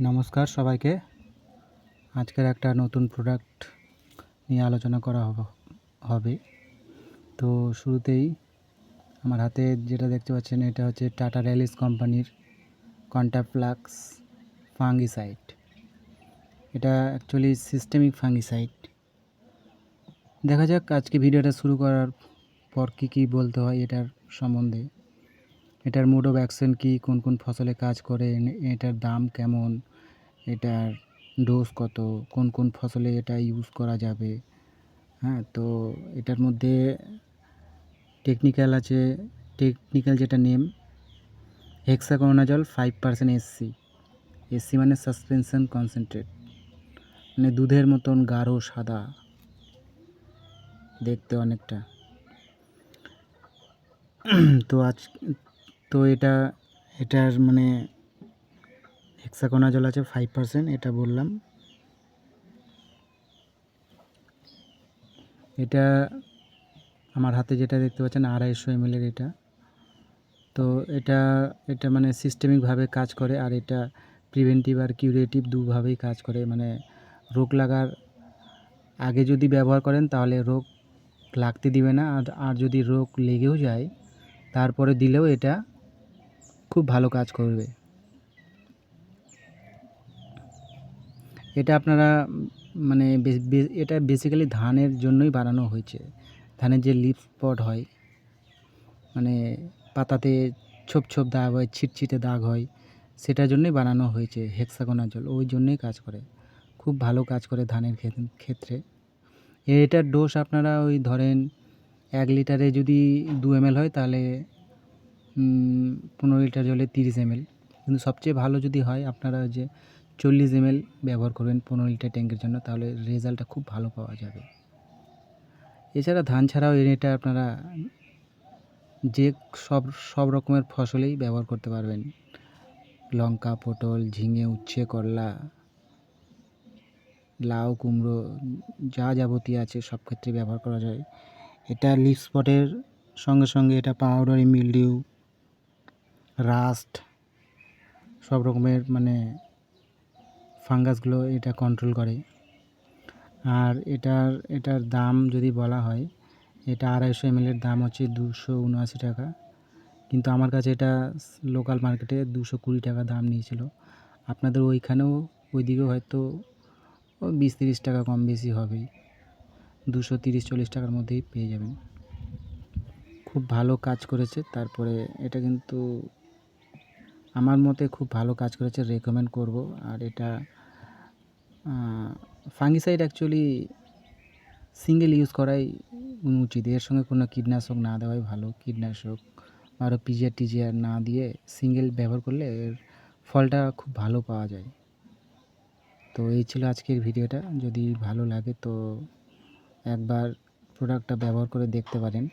নমস্কার সবাইকে। আজকের একটা নতুন প্রোডাক্ট নিয়ে আলোচনা করা হব- তো শুরুতেই আমার হাতে যেটা দেখতে পাচ্ছেন, এটা হচ্ছে টাটা র্যালিস কোম্পানির কন্টাপ্লাক্স ফাঙ্গিসাইড এটা অ্যাকচুয়ালি সিস্টেমিক ফাঙ্গিসাইড দেখা যাক আজকে ভিডিওটা শুরু করার পর কী কী বলতে হয় এটার সম্বন্ধে। এটার মোড অফ অ্যাকশন কী, কোন কোন ফসলে কাজ করে, এটার দাম কেমন, এটার ডোজ কত, কোন কোন ফসলে এটা ইউজ করা যাবে হ্যাঁ? তো এটার মধ্যে টেকনিক্যাল আছে টেকনিক্যাল যেটা name hexaconazole five percent SC SC মানে সাসপেনশন কনসেন্ট্রেট মানে দুধের মতন গাঢ় সাদা, দেখতে অনেকটা। তো আজ তো এটা, এটার মানে হেক্সাকোনাজল আছে ফাইভ পার্সেন্ট এটা বললাম। এটা আমার হাতে যেটা দেখতে পাচ্ছেন, আড়াইশো এমএলের এটা। তো এটা এটা মানে সিস্টেমিকভাবে কাজ করে, আর এটা প্রিভেন্টিভ আর কিউরেটিভ দুভাবেই কাজ করে। মানে রোগ লাগার আগে যদি ব্যবহার করেন, তাহলে রোগ লাগতে দিবে না। আর আর যদি রোগ লেগেও যায়, তারপরে দিলেও এটা খুব ভালো কাজ করবে। এটা আপনারা মানে এটা বেসিক্যালি ধানের জন্যই বানানো হয়েছে। ধানের যে লিফ স্পট হয় মানে পাতাতে ছোপ ছোপ দাগ হয় ছিটছিটে দাগ হয়, সেটার জন্যই বানানো হয়েছে হেক্সাগোনা জল। ওই জন্যই কাজ করে। খুব ভালো কাজ করে ধানের ক্ষেত- ক্ষেত্রে। এটার ডোজ আপনারা ওই ধরেন এক লিটারে যদি দু এমএল হয়, তাহলে পনেরো লিটার জলে তিরিশ এমএল। কিন্তু সবচেয়ে ভালো যদি হয় আপনারা যে চল্লিশ এমএল ব্যবহার করবেন পনেরো লিটার ট্যাঙ্কের জন্য, তাহলে রেজাল্টটা খুব ভালো পাওয়া যাবে। এছাড়া ধান ছাড়াও এটা আপনারা যে সব সব রকমের ফসলেই ব্যবহার করতে পারবেন। লঙ্কা, পটল, ঝিঙে, উচ্ছে, করলা, লাউ, কুমড়ো, যা যাবতীয় আছে সব ক্ষেত্রে ব্যবহার করা যায়। এটা লিফ স্পটের সঙ্গে সঙ্গে এটা পাউডারি, মিলডিউ রাস্ট, সব রকমের মানে ফাঙ্গাসগুলো এটা কন্ট্রোল করে। আর এটার এটার দাম যদি বলা হয়, এটা আড়াইশো এমএলের দাম হচ্ছে দুশো উনআশি টাকা। কিন্তু আমার কাছে এটা লোকাল মার্কেটে দুশো কুড়ি টাকা দাম নিয়েছিল। আপনাদের ওইখানেও ওইদিকেও হয়তো বিশ তিরিশ টাকা কম বেশি হবেই। দুশো তিরিশ, চল্লিশ টাকার মধ্যেই পেয়ে যাবেন। খুব ভালো কাজ করেছে, তারপরে এটা কিন্তু আমার মতে খুব ভালো কাজ করেছে রেকমেন্ড করব। আর এটা ফাঙ্গিসাইড অ্যাকচুয়ালি সিঙ্গেল ইউজ করাই উচিত। এর সঙ্গে কোনো কীটনাশক না দেওয়াই ভালো। কীটনাশক আরও পিজিআর টিজিআর না দিয়ে সিঙ্গেল ব্যবহার করলে এর ফলটা খুব ভালো পাওয়া যায়। তো এই ছিল আজকের ভিডিওটা। যদি ভালো লাগে তো একবার প্রোডাক্টটা ব্যবহার করে দেখতে পারেন।